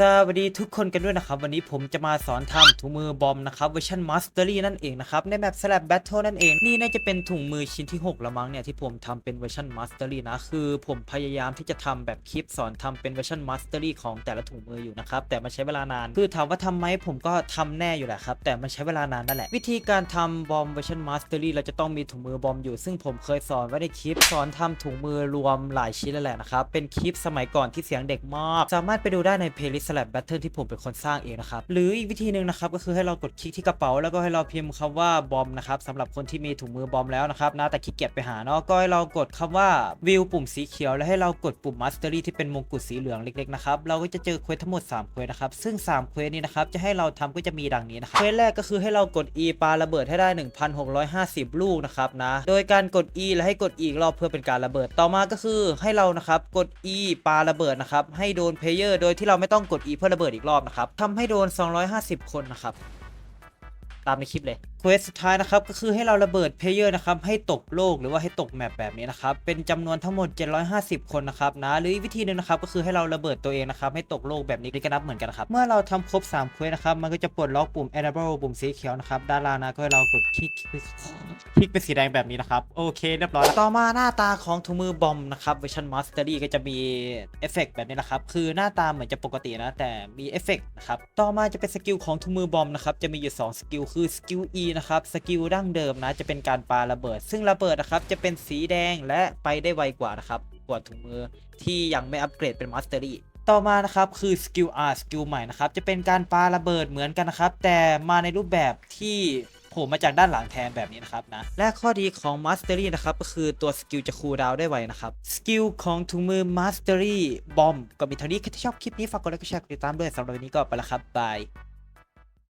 สวัสดีทุกคนกันด้วยนะครับ วันนี้ผมจะมาสอนทำถุงมือบอมนะครับเวอร์ชันมาสเตอรี่นั่นเองนะครับ ในแบบ Slap Battle นั่นเองนี่น่าจะเป็นถุงมือชิ้นที่ 6 ละมั้งเนี่ย ที่ผมทำเป็นเวอร์ชันมาสเตอรี่นะ คือผมพยายามที่จะทำแบบคลิปสอนทำเป็นเวอร์ชันมาสเตอรี่ของแต่ละถุงมืออยู่นะครับ แต่มันใช้เวลานาน คือถามว่าทำไหมผมก็ทำแน่อยู่แหละครับ แต่มันใช้เวลานานนั่นแหละ วิธีการทำบอมเวอร์ชันมาสเตอรี่เราจะต้องมีถุงมือบอมอยู่ ซึ่งผมเคยสอนไว้ในคลิปสอนทำถุงมือรวมหลายชิ้นแล้วแหละนะครับเป็นคลิปสมัยก่อนที่เสียงเด็กมากสามารถไปดูได้ในเพลย์ลิสต์ Slap Battle ที่ผมเป็นคนสร้างเองนะครับ หรืออีกวิธีหนึ่งนะครับก็คือให้เรากดคลิกที่กระเป๋า แล้วก็ให้เราพิมพ์คำว่าบอมนะครับสำหรับคนที่มีถุงมือบอมแล้วนะครับนะแต่ขี้เกียจไปหาเนาะก็ให้เรากดคำว่าวิวปุ่มสีเขียว แล้วให้เรากดปุ่ม Mastery ที่เป็นมงกุฎสีเหลืองเล็กๆนะครับเราก็จะเจอเควสทั้งหมด3เควสนะครับซึ่ง3เควสนี้นะครับจะให้เราทำก็จะมีดังนี้นะครับเควสแรกก็คือให้เรากด E ปาระเบิดให้ได้ 1,650 ลูกนะครับนะโดยการกด E และให้กดอีกรอบเพื่อเป็นการระเบิดต่อมาก็คือให้เรานะครับกด E ปาระเบิดนะครับให้โดนเพลเยอร์โดยที่เราไม่ต้องกดด E เพื่อระเบิดอีกรอบนะครับทำให้โดน 250 คนนะครับ ตามในคลิปเลย ควสสุดท้ายนะครับก็คือให้เราระเบิดเพลเยอร์นะครับให้ตกโลกหรือว่าให้ตกแมปแบบนี้นะครับเป็นจำนวนทั้งหมด 750 คนนะครับนะหรือวิธีหนึ่งนะครับก็คือให้เราระเบิดตัวเองนะครับให้ตกโลกแบบนี้นี่ก็นับเหมือนกันครับเมื่อเราทำครบ3เควสนะครับมันก็จะปลดล็อกปุ่ม enable ปุ่มสีเขียวนะครับด้านล่างนะก็ให้เรากดคลิกคลิกเป็นสีแดงแบบนี้นะครับโอเคเรียบร้อยต่อมาหน้าตาของถุงมือบอมนะครับเวอร์ชันมาสเตอรี่ก็จะมีเอฟเฟกต์แบบนี้นะครับคือหน้าตาเหมือนจะปกตินะแต่มีเอฟเฟกต์นะครับต่อมาจะเป็นสกิลของถุงมือบอมนะครับจะมีอยู่2สกิลคือสกิล E นะครับสกิลดั้งเดิมนะจะเป็นการปาระเบิด ซึ่งระเบิดนะครับจะเป็นสีแดงและไปได้ไวกว่านะครับกว่าถุงมือที่ยังไม่อัปเกรดเป็นมาสเตอรี่ต่อมานะครับคือสกิล R สกิลใหม่นะครับจะเป็นการปาระเบิดเหมือนกันนะครับ แต่มาในรูปแบบที่ผล่มาจากด้านหลังแทนแบบนี้นะครับนะ และข้อดีของ Mastery นะครับก็คือตัวสกิลจะคูลดาวน์ได้ไวนะครับ สกิลของถุงมือ Mastery บอมก็มีเท่านี้ใครที่ชอบคลิปนี้ ฝากกดไลค์กดแชร์กดติดตามด้วยสำหรับวันนี้ก็ไปแล้วครับ บาย